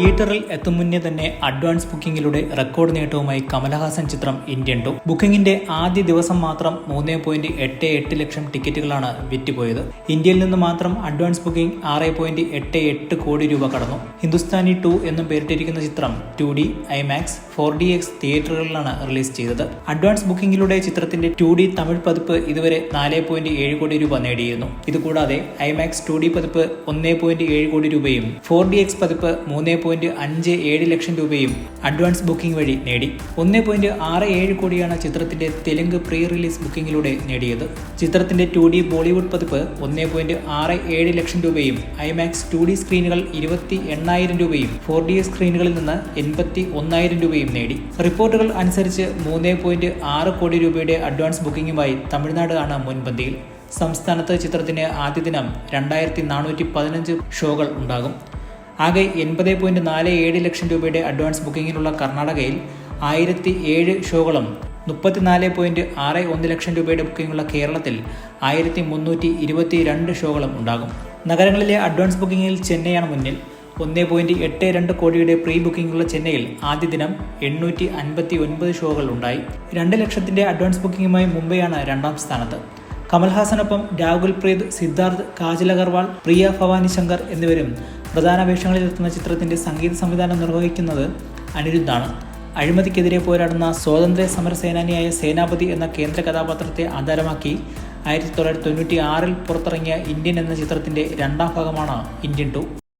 തിയേറ്ററിൽ എത്തും മുന്നേ തന്നെ അഡ്വാൻസ് ബുക്കിംഗിലൂടെ റെക്കോർഡ് നേട്ടവുമായി കമലഹാസൻ ചിത്രം ഇന്ത്യൻ ടു. ബുക്കിംഗിന്റെ ആദ്യ ദിവസം മാത്രം മൂന്ന് പോയിന്റ് എട്ട് എട്ട് ലക്ഷം ടിക്കറ്റുകളാണ് വിറ്റുപോയത്. ഇന്ത്യയിൽ നിന്ന് മാത്രം അഡ്വാൻസ് ബുക്കിംഗ് ആറ് പോയിന്റ് എട്ട് എട്ട് കോടി രൂപ കടന്നു. ഹിന്ദുസ്ഥാനി ടു എന്നും പേരിട്ടിരിക്കുന്ന ചിത്രം two D IMAX four D X തിയേറ്ററുകളിലാണ് release ചെയ്തത്. അഡ്വാൻസ് ബുക്കിംഗിലൂടെ ചിത്രത്തിന്റെ ടു ഡി തമിഴ് പതിപ്പ് ഇതുവരെ നാല് പോയിന്റ് ഏഴ് കോടി രൂപ നേടിയിരുന്നു. ഇതുകൂടാതെ ഐമാക്സ് ടു ഡി പതിപ്പ് ഒന്ന് പോയിന്റ് ഏഴ് കോടി രൂപയും ഫോർ ഡി എക്സ് പതിപ്പ് മൂന്ന് പോയിന്റ് അഞ്ച് ഏഴ് ലക്ഷം രൂപയും അഡ്വാൻസ് ബുക്കിംഗ് വഴി നേടി. ഒന്ന് പോയിന്റ് ആറ് ഏഴ് കോടിയാണ് ചിത്രത്തിന്റെ തെലുങ്ക് പ്രീ റിലീസ് ബുക്കിംഗിലൂടെ നേടിയത്. ചിത്രത്തിന്റെ ടു ഡി ബോളിവുഡ് പതിപ്പ് ഒന്ന് പോയിന്റ് ആറ് ഏഴ് ലക്ഷം രൂപയും ഐമാക്സ് ടു ഡി സ്ക്രീനുകൾ ഇരുപത്തി എണ്ണായിരം രൂപയും ഫോർ ഡി സ്ക്രീനുകളിൽ നിന്ന് എൺപത്തി ഒന്നായിരം രൂപയും നേടി. റിപ്പോർട്ടുകൾ അനുസരിച്ച് മൂന്ന് പോയിന്റ് ആറ് കോടി രൂപയുടെ അഡ്വാൻസ് ബുക്കിംഗുമായി തമിഴ്നാട് ആണ് മുൻപന്തിയിൽ. സംസ്ഥാനത്ത് ചിത്രത്തിന് ആദ്യ ദിനം രണ്ടായിരത്തി നാനൂറ്റി പതിനഞ്ച് ഷോകൾ ഉണ്ടാകും. ആകെ എൺപത് പോയിന്റ് നാല് ഏഴ് ലക്ഷം രൂപയുടെ അഡ്വാൻസ് ബുക്കിങ്ങിനുള്ള കർണാടകയിൽ ആയിരത്തി ഏഴ് ഷോകളും മുപ്പത്തിനാല് പോയിന്റ് ആറ് ഒന്ന് ലക്ഷം രൂപയുടെ ബുക്കിംഗുള്ള കേരളത്തിൽ ആയിരത്തി മുന്നൂറ്റി ഇരുപത്തി രണ്ട് ഷോകളും ഉണ്ടാകും. നഗരങ്ങളിലെ അഡ്വാൻസ് ബുക്കിങ്ങിൽ ചെന്നൈയാണ് മുന്നിൽ. ഒന്ന് പോയിന്റ് എട്ട് രണ്ട് കോടിയുടെ പ്രീ ബുക്കിംഗുള്ള ചെന്നൈയിൽ ആദ്യ ദിനം എണ്ണൂറ്റി അൻപത്തി ഒൻപത് ഷോകൾ ഉണ്ടായി. രണ്ട് ലക്ഷത്തിന്റെ അഡ്വാൻസ് ബുക്കിംഗുമായി മുംബൈയാണ് രണ്ടാം സ്ഥാനത്ത്. കമൽഹാസനൊപ്പം രാഹുൽ പ്രീത് സിദ്ധാർത്ഥ് കാജൽ അഗർവാൾ പ്രിയ ഭവാനി ശങ്കർ എന്നിവരും പ്രധാന വേഷങ്ങളിലെത്തുന്ന ചിത്രത്തിന്റെ സംഗീത സംവിധാനം നിർവഹിക്കുന്നത് അനിരുദ്ധാണ്. അഴിമതിക്കെതിരെ പോരാടുന്ന സ്വാതന്ത്ര്യ സമര സേനാനിയായ സേനാപതി എന്ന കേന്ദ്ര കഥാപാത്രത്തെ ആധാരമാക്കി ആയിരത്തി തൊള്ളായിരത്തി തൊണ്ണൂറ്റി ആറിൽ പുറത്തിറങ്ങിയ ഇന്ത്യൻ എന്ന ചിത്രത്തിന്റെ രണ്ടാം ഭാഗമാണ് ഇന്ത്യൻ ടു.